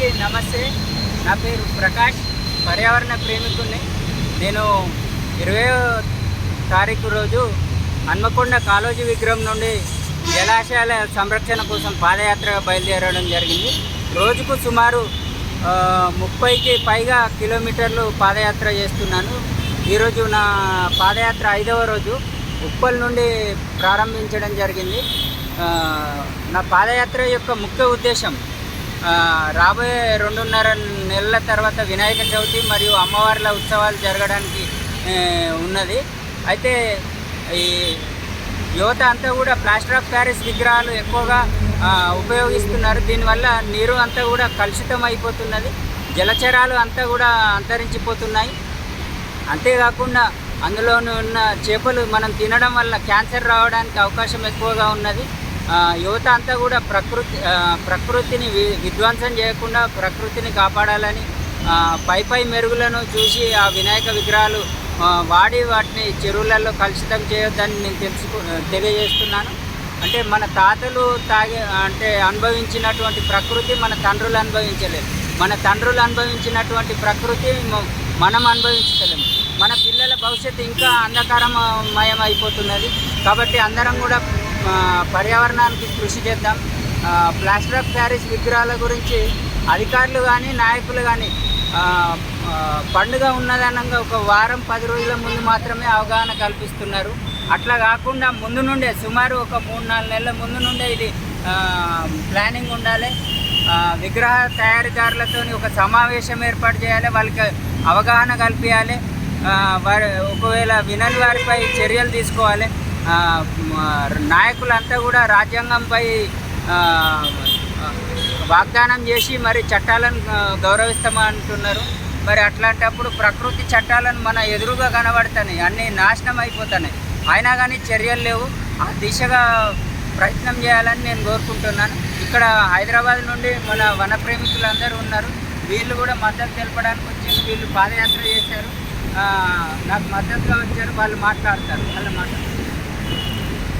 అందరికీ నమస్తే. నా పేరు ప్రకాష్. పర్యావరణ ప్రేమికుడిని నేను ఇరవై తారీఖు రోజు హన్మకొండ కాలోజీ విగ్రహం నుండి జలాశయాల సంరక్షణ కోసం పాదయాత్రగా బయలుదేరడం జరిగింది. రోజుకు సుమారు ముప్పైకి పైగా కిలోమీటర్లు పాదయాత్ర చేస్తున్నాను. ఈరోజు నా పాదయాత్ర ఐదవ రోజు. ఉప్పల్ నుండి ప్రారంభించడం జరిగింది. నా పాదయాత్ర యొక్క ముఖ్య ఉద్దేశం రాబోయే రెండున్నర నెలల తర్వాత వినాయక చవితి మరియు అమ్మవార్ల ఉత్సవాలు జరగడానికి ఉన్నది. అయితే ఈ యువత అంతా కూడా ప్లాస్టర్ ఆఫ్ ప్యారిస్ విగ్రహాలు ఎక్కువగా ఉపయోగిస్తున్నారు. దీనివల్ల నీరు అంతా కూడా కలుషితం అయిపోతున్నది. జలచరాలు అంతా కూడా అంతరించిపోతున్నాయి. అంతేకాకుండా అందులో ఉన్న చేపలు మనం తినడం వల్ల క్యాన్సర్ రావడానికి అవకాశం ఎక్కువగా ఉన్నది. యువత అంతా కూడా ప్రకృతి ప్రకృతిని వి- విధ్వంసం చేయకుండా ప్రకృతిని కాపాడాలని పై పై మెరుగులను చూసి ఆ వినాయక విగ్రహాలు వాడి వాటిని చెరువులలో కలుషితం చేయొద్దని నేను తెలుసుకు తెలియజేస్తున్నాను. అంటే మన తాతలు తాగే అంటే అనుభవించినటువంటి ప్రకృతి మన తండ్రులు అనుభవించలేదు. మన తండ్రులు అనుభవించినటువంటి ప్రకృతి మనం అనుభవించలేము. మన పిల్లల భవిష్యత్తు ఇంకా అంధకారమయం అయిపోతున్నది కాబట్టి అందరం కూడా పర్యావరణానికి కృషి చేద్దాం. ప్లాస్టర్ ఆఫ్ ప్యారిస్ విగ్రహాల గురించి అధికారులు కానీ నాయకులు కానీ పండుగ ఉన్నదనంగా ఒక వారం పది రోజుల ముందు మాత్రమే అవగాహన కల్పిస్తున్నారు. అట్లా కాకుండా ముందు నుండే సుమారు ఒక మూడు నాలుగు నెలల ముందు నుండే ఇది ప్లానింగ్ ఉండాలి. విగ్రహ తయారీదారులతో ఒక సమావేశం ఏర్పాటు చేయాలి. వాళ్ళకి అవగాహన కల్పించాలి వారి ఒకవేళ వినని వారిపై చర్యలు తీసుకోవాలి. నాయకులంతా కూడా రాజ్యాంగంపై వాగ్దానం చేసి మరి చట్టాలను గౌరవిస్తామంటున్నారు. మరి అట్లాంటప్పుడు ప్రకృతి చట్టాలను మన ఎదురుగా కనబడుతున్నాయి. అన్నీ నాశనం అయిపోతున్నాయి. అయినా కానీ చర్యలు లేవు. ఆ దిశగా ప్రయత్నం చేయాలని నేను కోరుకుంటున్నాను. ఇక్కడ హైదరాబాద్ నుండి మన వన ప్రేమికులందరూ ఉన్నారు. వీళ్ళు కూడా మద్దతు తెలపడానికి వచ్చి వీళ్ళు పాదయాత్ర చేశారు. నాకు మద్దతుగా వచ్చారు. వాళ్ళు మాట్లాడతారు. వాళ్ళ మాట్లాడతారు.